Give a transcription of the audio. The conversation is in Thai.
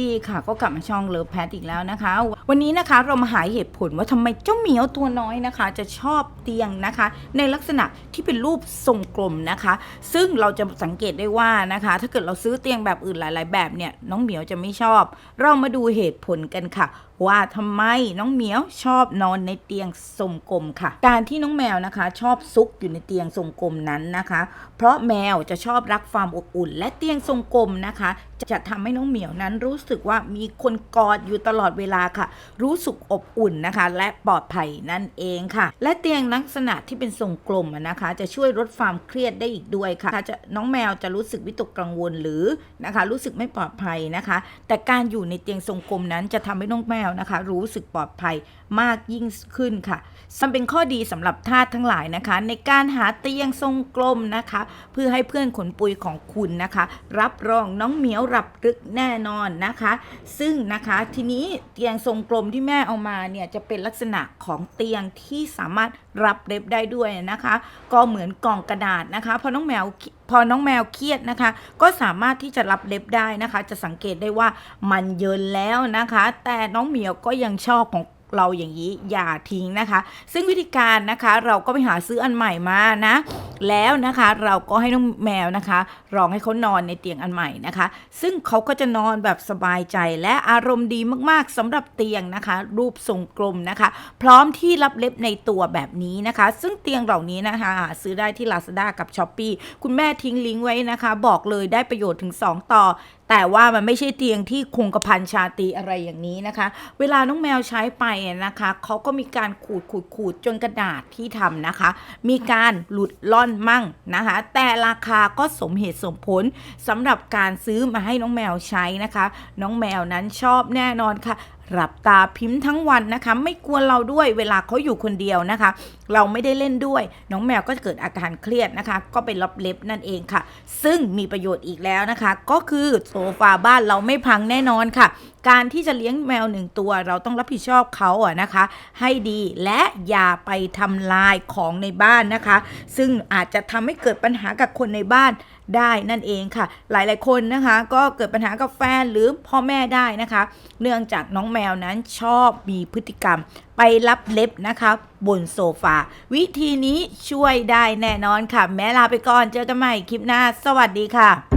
ดีค่ะ ก็กลับมาช่องเลิฟแพทอีกแล้วนะคะ วันนี้นะคะเรามาหาเหตุผลว่าทำไมเจ้าเหมียวตัวน้อยนะคะ จะชอบเตียงนะคะ ในลักษณะที่เป็นรูปทรงกลมนะคะ ซึ่งเราจะสังเกตได้ว่านะคะ ถ้าเกิดเราซื้อเตียงแบบอื่นหลาย ๆ แบบเนี่ยน้องเหมียวจะไม่ชอบ เรามาดูเหตุผลกันค่ะว่าทำไมน้องเหมียวชอบนอนในเตียงทรงกลมค่ะ การที่น้องแมวนะคะ ชอบซุกอยู่ในเตียงทรงกลมนั้นนะคะ เพราะแมวจะชอบรักความอบอุ่น และเตียงทรงกลมนะคะ จะทำให้น้องเหมียวนั้นรู้สึกว่ามีคนกอดอยู่ตลอดเวลาค่ะ รู้สึกอบอุ่นนะคะ และปลอดภัยนั่นเองค่ะ และเตียงลักษณะที่เป็นทรงกลมนะคะ จะช่วยลดความเครียดได้อีกด้วยค่ะจะน้องแมวจะรู้สึกวิตกกังวลหรือนะคะ รู้สึกไม่ปลอดภัยนะคะ แต่การอยู่ในเตียงทรงกลมนั้นจะทำให้น้องแมวนะคะ รู้สึกปลอดภัยมากยิ่งขึ้นค่ะมันเป็นข้อดีสำหรับทาสทั้งหลายนะคะ ในการหาเตียงทรงกลมนะคะ เพื่อให้เพื่อนขนปุยของคุณนะคะ รับรองน้องเหมียวรับรึกแน่นอนนะคะ ซึ่งนะคะทีนี้เตียงทรงกลมที่แม่เอามาเนี่ยจะเป็นลักษณะของเตียงที่สามารถรับเล็บได้ด้วยนะคะ ก็เหมือนกล่องกระดาษนะคะ เพอน้องแมว อน้องแมวเครียดนะคะ ก็สามารถที่จะรับเล็บได้นะคะ จะสังเกตได้ว่ามันเยินแล้วนะคะ แต่น้องเหมียวก็ยังชอบของเราอย่างนี้อย่าทิ้งนะคะ ซึ่งวิธีการนะคะเราก็ไปหาซื้ออันใหม่มานะ แล้วนะคะ เราก็ให้น้องแมวนะคะ รองให้เขานอนในเตียงอันใหม่นะคะ ซึ่งเขาก็จะนอนแบบสบายใจและอารมณ์ดีมากๆสำหรับเตียงนะคะ รูปทรงกลมนะคะ พร้อมที่รับเล็บในตัวแบบนี้นะคะ ซึ่งเตียงเหล่านี้นะคะซื้อได้ที่ Lazada กับ s h อ p e e คุณแม่ทิ้งลิงก์ไว้นะคะ บอกเลยได้ประโยชน์ถึง 2 ต่อแต่ว่ามันไม่ใช่เตียงที่คงกระพันชาตีอะไรอย่างนี้นะคะ เวลาน้องแมวใช้ไปนะคะเขาก็มีการขูดขูดขูดจนกระดาษที่ทำนะคะ มีการหลุดล่อนมั่งนะคะ แต่ราคาก็สมเหตุสมผลสำหรับการซื้อมาให้น้องแมวใช้นะคะ น้องแมวนั้นชอบแน่นอนค่ะ หลับตาพิมพ์ทั้งวันนะคะ ไม่กวนเราด้วยเวลาเขาอยู่คนเดียวนะคะ เราไม่ได้เล่นด้วย น้องแมวก็จะเกิดอาการเครียดนะคะ ก็เป็นรับเล็บนั่นเองค่ะ ซึ่งมีประโยชน์อีกแล้วนะคะ ก็คือโซฟาบ้านเราไม่พังแน่นอนค่ะ การที่จะเลี้ยงแมวหนึ่งตัว เราต้องรับผิดชอบเขาอะนะคะ ให้ดีและอย่าไปทำลายของในบ้านนะคะ ซึ่งอาจจะทำให้เกิดปัญหากับคนในบ้านได้นั่นเองค่ะ หลายๆคนนะคะ ก็เกิดปัญหากับแฟนหรือพ่อแม่ได้นะคะ เนื่องจากน้องแมวนั้นชอบมีพฤติกรรมไปรับเล็บนะคะบนโซฟา วิธีนี้ช่วยได้แน่นอนค่ะ แม้ลาไปก่อนเจอกันใหม่คลิปหน้า สวัสดีค่ะ